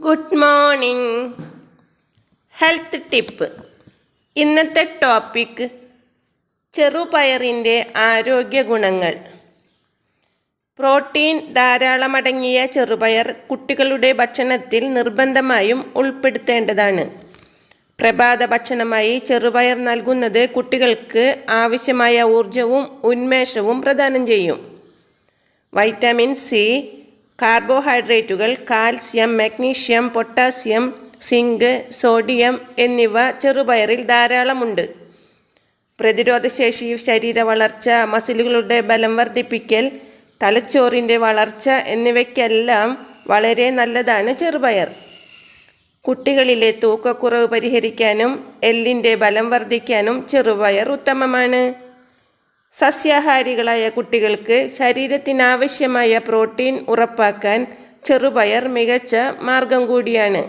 Good morning health tip ഇന്നത്തെ topic ചെറുപയറിന്റെ ആരോഗ്യ ഗുണങ്ങൾ. പ്രോട്ടീൻ ധാരാളമടങ്ങിയ ചെറുപയർ കുട്ടികളുടെ ഭക്ഷണത്തിൽ നിർബന്ധമായും ഉൾപ്പെടുത്തേണ്ടതാണ്. പ്രഭാത ഭക്ഷണമായി ചെറുപയർ നൽകുന്നത് കുട്ടികൾക്ക് ആവശ്യമായ ഊർജവും ഉന്മേഷവും പ്രദാനം ചെയ്യും. Vitamin C കാർബോഹൈഡ്രേറ്റുകൾ calcium magnesium potassium zinc sodium എന്നിവ ചെറുപയറിൽ ധാരാളമുണ്ട്. പ്രതിരോധശേഷി ശരീര വളർച്ച മസിലുകളുടെ ബലം വർദ്ധിപ്പിക്കൽ തലച്ചോറിന്റെ വളർച്ച എന്നിവയ്ക്കെല്ലാം വളരെ നല്ലതാണ് ചെറുപയർ. കുട്ടികളിലെ തൂക്കക്കുറവ് പരിഹരിക്കാനും എല്ലിന്റെ ബലം വർദ്ധിക്കാനും ചെറുപയർ ഉത്തമമാണ്. സസ്യാഹാരികളായ കുട്ടികൾക്ക് ശരീരത്തിനാവശ്യമായ പ്രോട്ടീൻ ഉറപ്പാക്കാൻ ചെറുപയർ മികച്ച മാർഗം കൂടിയാണ്.